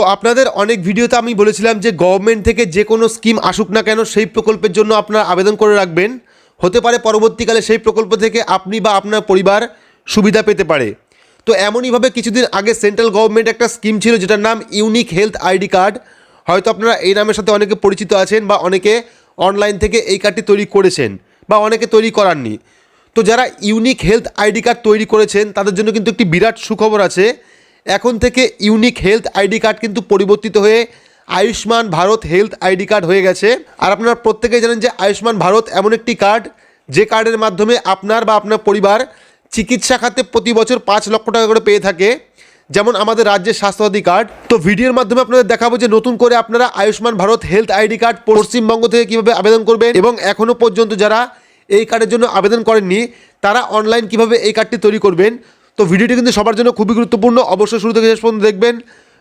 তো আপনাদের অনেক ভিডিওতে আমি বলেছিলাম যে গভর্নমেন্ট থেকে যে কোনো স্কিম আসুক না কেন, সেই প্রকল্পের জন্য আপনার আবেদন করে রাখবেন। হতে পারে পরবর্তীকালে সেই প্রকল্প থেকে আপনি বা আপনার পরিবার সুবিধা পেতে পারে। তো এমনইভাবে কিছুদিন আগে সেন্ট্রাল গভর্নমেন্ট একটা স্কিম ছিল যেটার নাম ইউনিক হেলথ আইডি কার্ড হয়তো আপনারা এই নামের সাথে অনেকে পরিচিত আছেন বা অনেকে অনলাইন থেকে এই কার্ডটি তৈরি করেছেন বা অনেকে তৈরি করাননি। তো যারা ইউনিক হেলথ আইডি কার্ড তৈরি করেছেন, তাদের জন্য কিন্তু একটি বিরাট সুখবর আছে। এখন থেকে ইউনিক হেলথ আইডি কার্ড কিন্তু পরিবর্তিত হয়ে Ayushman Bharat health ID card হয়ে গেছে। আর আপনারা প্রত্যেকেই জানেন যে আয়ুষ্মান ভারত এমন একটি কার্ড, যে কার্ডের মাধ্যমে আপনার বা আপনার পরিবার চিকিৎসা খাতে প্রতি বছর পাঁচ লক্ষ টাকা করে পেয়ে থাকে। যেমন আমাদের রাজ্যের স্বাস্থ্যসাথী কার্ড। তো ভিডিওর মাধ্যমে আপনাদের দেখাবো যে নতুন করে আপনারা Ayushman Bharat health ID card Paschimbanga থেকে কীভাবে আবেদন করবেন এবং এখনও পর্যন্ত যারা এই কার্ডের জন্য আবেদন করেননি, তারা অনলাইন কীভাবে এই কার্ডটি তৈরি করবেন। তো ভিডিওটি কিন্তু সবার জন্য খুবই গুরুত্বপূর্ণ। অবশ্যই শুরু থেকে শেষ পর্যন্ত দেখবেন।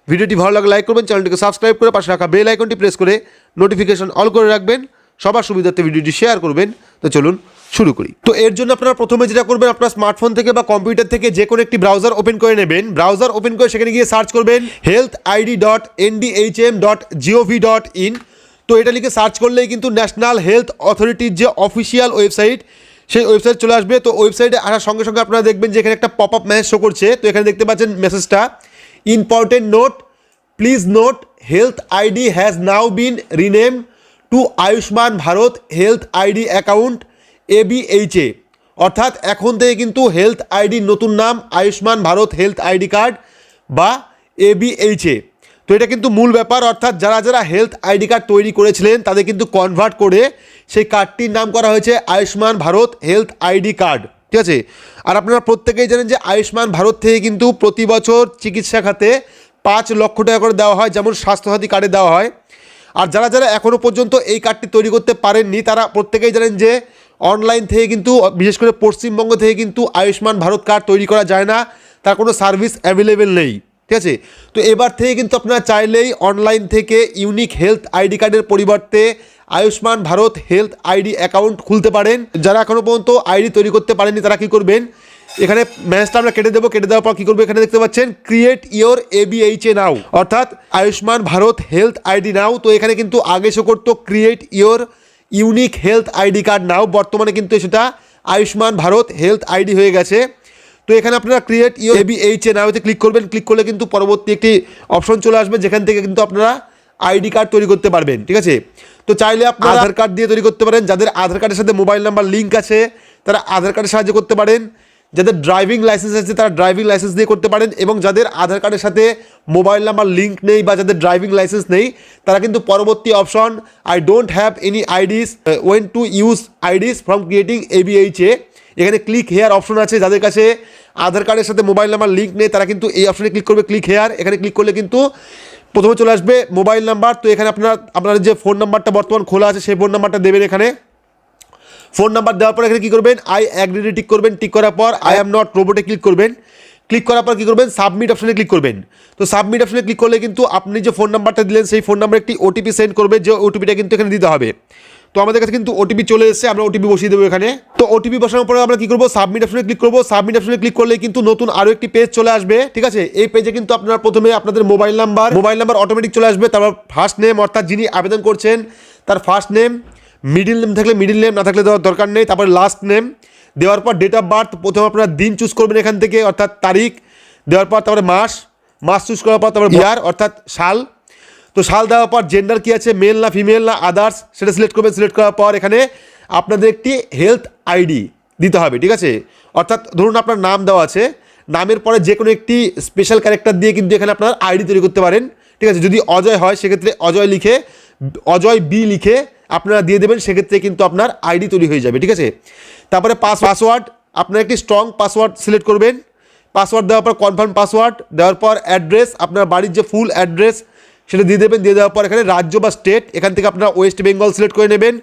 ভিডিওটি ভালো লাগলে লাইক করবেন, চ্যানেলটিকে সাবস্ক্রাইব করে পাশে রাখা বেল আইকনটি প্রেস করে নোটিফিকেশন অল করে রাখবেন। সবার সুবিধার্থে ভিডিওটি শেয়ার করবেন। তো চলুন শুরু করি। তো এর জন্য আপনারা প্রথমে যেটা করবেন, আপনার স্মার্টফোন থেকে বা কম্পিউটার থেকে যে কোনো একটি ব্রাউজার ওপেন করে নেবেন। ব্রাউজার ওপেন করে সেখানে গিয়ে সার্চ করবেন health ID dot NDHM dot GOV dot in তো এটা লিখে সার্চ করলেই কিন্তু ন্যাশনাল হেলথ অথরিটির যে অফিসিয়াল ওয়েবসাইট সেই ওয়েবসাইট চলে আসবে। তো ওয়েবসাইটে আসার সঙ্গে সঙ্গে আপনারা দেখবেন যে এখানে একটা পপ আপ মেসেজ শো করছে। তো এখানে দেখতে পাচ্ছেন মেসেজটা important note please note health ID has now been rename to Ayushman Bharat health ID account ABHA অর্থাৎ এখন থেকে কিন্তু হেলথ আইডির নতুন নাম Ayushman Bharat health ID card বা এবিএইচএ তো এটা কিন্তু মূল ব্যাপার, অর্থাৎ যারা যারা হেলথ আইডি কার্ড তৈরি করেছিলেন, তাদের কিন্তু কনভার্ট করে সেই কার্ডটির নাম করা হয়েছে Ayushman Bharat health ID card ঠিক আছে? আর আপনারা প্রত্যেকেই জানেন যে আয়ুষ্মান ভারত থেকে কিন্তু প্রতি বছর চিকিৎসা খাতে পাঁচ লক্ষ টাকা করে দেওয়া হয়, যেমন স্বাস্থ্যসাথী কার্ডে দেওয়া হয়। আর যারা যারা এখনও পর্যন্ত এই কার্ডটি তৈরি করতে পারেননি, তারা প্রত্যেকেই জানেন যে অনলাইন থেকে কিন্তু, বিশেষ করে পশ্চিমবঙ্গ থেকে কিন্তু আয়ুষ্মান ভারত কার্ড তৈরি করা যায় না, তার কোনো সার্ভিস অ্যাভেলেবেল নেই। ঠিক আছে? তো এবার থেকে কিন্তু আপনারা চাইলেই অনলাইন থেকে ইউনিক হেলথ আইডি কার্ডের পরিবর্তে Ayushman Bharat health ID account খুলতে পারেন। যারা এখনও পর্যন্ত আইডি তৈরি করতে পারেননি, তারা কী করবেন? এখানে ম্যাচটা আমরা কেটে দেবো, কেটে দেওয়ার পর কী করব? এখানে দেখতে পাচ্ছেন ক্রিয়েট ইওর এবিএইচএ নাও অর্থাৎ Ayushman Bharat health ID now তো এখানে কিন্তু আগে শো করতো create your unique health ID card now বর্তমানে কিন্তু সেটা আয়ুষ্মান ভারত হেলথ আইডি হয়ে গেছে। তো এখানে আপনারা create you AB H A নাওতে ক্লিক করবেন। ক্লিক করলে কিন্তু পরবর্তী একটি অপশন চলে আসবে যেখান থেকে কিন্তু আপনারা আইডি কার্ড তৈরি করতে পারবেন ঠিক আছে? তো চাইলে আপনারা আধার কার্ড দিয়ে তৈরি করতে পারেন। যাদের আধার কার্ডের সাথে মোবাইল নাম্বার লিঙ্ক আছে তারা আধার কার্ডের সাহায্যে করতে পারেন। যাদের ড্রাইভিং লাইসেন্স আছে তারা ড্রাইভিং লাইসেন্স দিয়ে করতে পারেন এবং যাদের আধার কার্ডের সাথে মোবাইল নাম্বার লিঙ্ক নেই বা যাদের ড্রাইভিং লাইসেন্স নেই তারা কিন্তু পরবর্তী option I don't have any IDs want to use IDs from creating ABHA এখানে ক্লিক হেয়ার অপশন আছে যাদের কাছে আধার কার্ডের সাথে মোবাইল নাম্বার লিঙ্ক নেই, তারা কিন্তু এই অপশনে ক্লিক করবে ক্লিক হেয়ার এখানে ক্লিক করলে কিন্তু প্রথমে চলে আসবে মোবাইল নাম্বার। তো এখানে আপনার আপনার যে ফোন নাম্বারটা বর্তমান খোলা আছে, সেই ফোন নাম্বারটা দেবেন এখানে। ফোন নাম্বার দেওয়ার পর এখানে কী করবেন? আই অ্যাগ্রিডি টিক করবেন। টিক করার পর আই অ্যাম নট রোবটে ক্লিক করবেন। ক্লিক করার পর কী করবেন? সাবমিট অপশনে ক্লিক করবেন। তো সাবমিট অপশনে ক্লিক করলে কিন্তু আপনি যে ফোন নাম্বারটা দিলেন, সেই ফোন নাম্বারে একটি ওটিপি সেন্ড করবে, যে ওটিপিটা কিন্তু এখানে দিতে হবে। তো আমাদের কাছে কিন্তু ওটিপি চলে এসেছে, আমরা ওটিপি বসিয়ে দেবো এখানে। তো ওটিপি বসানোর পরে আমরা কি করব? সাবমিট অপশনে ক্লিক করব। সাবমিট অপশনে ক্লিক করলে কিন্তু নতুন আরও একটি পেজ চলে আসবে, ঠিক আছে? এই পেজে কিন্তু আপনারা প্রথমে আপনাদের mobile number mobile number automatic চলে আসবে, তারপর ফার্স্ট নেম অর্থাৎ যিনি আবেদন করছেন, তার ফার্স্ট নেম মিডিল নেম থাকলে মিডিল নেম না থাকলে দেওয়ার দরকার নেই, তারপর লাস্ট নেম দেওয়ার পর ডেট অফ বার্থ প্রথমে আপনারা দিন চুজ করবেন এখান থেকে, অর্থাৎ তারিখ, দেওয়ার পর তারপরে মাস মাস চুজ করার পর তারপরে ইয়ার অর্থাৎ সাল তো সাল দেওয়ার পর জেন্ডার কী আছে মেল না ফিমেল না আদার্স সেটা সিলেক্ট করবেন সিলেক্ট করার পর এখানে আপনাদের একটি হেলথ আইডি দিতে হবে, ঠিক আছে? অর্থাৎ ধরুন আপনার নাম দেওয়া আছে, নামের পরে যে কোনো একটি স্পেশাল ক্যারেক্টার দিয়ে কিন্তু এখানে আপনার আইডি তৈরি করতে পারেন, ঠিক আছে? যদি অজয় হয়, সেক্ষেত্রে অজয় লিখে, অজয় বি লিখে আপনারা দিয়ে দেবেন, সেক্ষেত্রে কিন্তু আপনার আইডি তৈরি হয়ে যাবে, ঠিক আছে? তারপরে পাস পাসওয়ার্ড আপনার একটি স্ট্রং পাসওয়ার্ড সিলেক্ট করবেন পাসওয়ার্ড দেওয়ার পর কনফার্ম পাসওয়ার্ড দেওয়ার পর অ্যাড্রেস আপনার বাড়ির যে ফুল অ্যাড্রেস সেটা দিয়ে দেবেন, দিয়ে দেওয়ার পর এখানে রাজ্য বা স্টেট এখান থেকে আপনারা ওয়েস্ট বেঙ্গল সিলেক্ট করে নেবেন।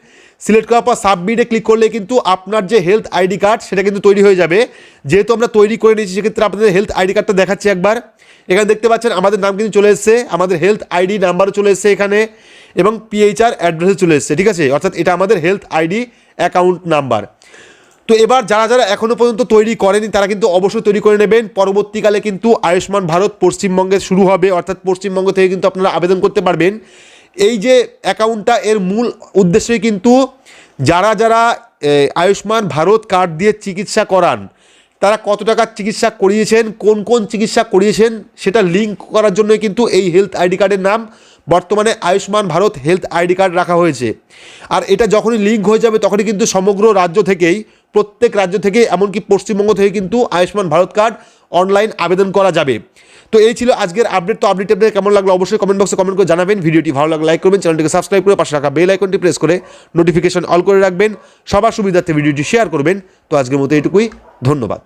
সিলেক্ট করার পর সাবমিটে ক্লিক করলে কিন্তু আপনার যে হেলথ আইডি কার্ড সেটা কিন্তু তৈরি হয়ে যাবে। যেহেতু আমরা তৈরি করে নিয়েছি, সেক্ষেত্রে আপনাদের হেলথ আইডি কার্ডটা দেখাচ্ছি একবার। এখানে দেখতে পাচ্ছেন, আমাদের নাম কিন্তু চলে এসেছে, আমাদের হেলথ আইডি নাম্বারও চলে এসেছে এখানে, এবং পিএইচআর অ্যাড্রেসও চলে এসেছে, ঠিক আছে? অর্থাৎ এটা আমাদের হেলথ আইডি অ্যাকাউন্ট নাম্বার তো এবার যারা যারা এখনও পর্যন্ত তৈরি করেনি, তারা কিন্তু অবশ্যই তৈরি করে নেবেন। পরবর্তীকালে কিন্তু আয়ুষ্মান ভারত পশ্চিমবঙ্গে শুরু হবে, অর্থাৎ পশ্চিমবঙ্গ থেকে কিন্তু আপনারা আবেদন করতে পারবেন। এই যে অ্যাকাউন্টটা এর মূল উদ্দেশ্যই কিন্তু যারা যারা আয়ুষ্মান ভারত কার্ড দিয়ে চিকিৎসা করান, তারা কত টাকার চিকিৎসা করিয়েছেন, কোন কোন চিকিৎসা করিয়েছেন, সেটা লিঙ্ক করার জন্যই কিন্তু এই হেলথ আইডি কার্ডের নাম। বর্তমানে Ayushman Bharat health ID card রাখা হয়েছে। আর এটা যখনই লিঙ্ক হয়ে যাবে, তখনই কিন্তু সমগ্র রাজ্য থেকেই প্রত্যেক রাজ্য থেকে, এমনকি পশ্চিমবঙ্গ থেকে কিন্তু আয়ুষ্মান ভারত কার্ড অনলাইন আবেদন করা যাবে। তো এই ছিল আজকের আপডেট। তো আপডেট আপনাদের কেমন লাগল অবশ্যই কমেন্ট বক্সে কমেন্ট করে জানাবেন। ভিডিওটি ভালো লাগলে লাইক করবেন, চ্যানেলটিকে সাবস্ক্রাইব করে পাশে রাখা বেল আইকনটি প্রেস করে নোটিফিকেশন অল করে রাখবেন। সবার সুবিধার্থে ভিডিওটি শেয়ার করবেন। তো আজকের মতো এটুকুই ধন্যবাদ।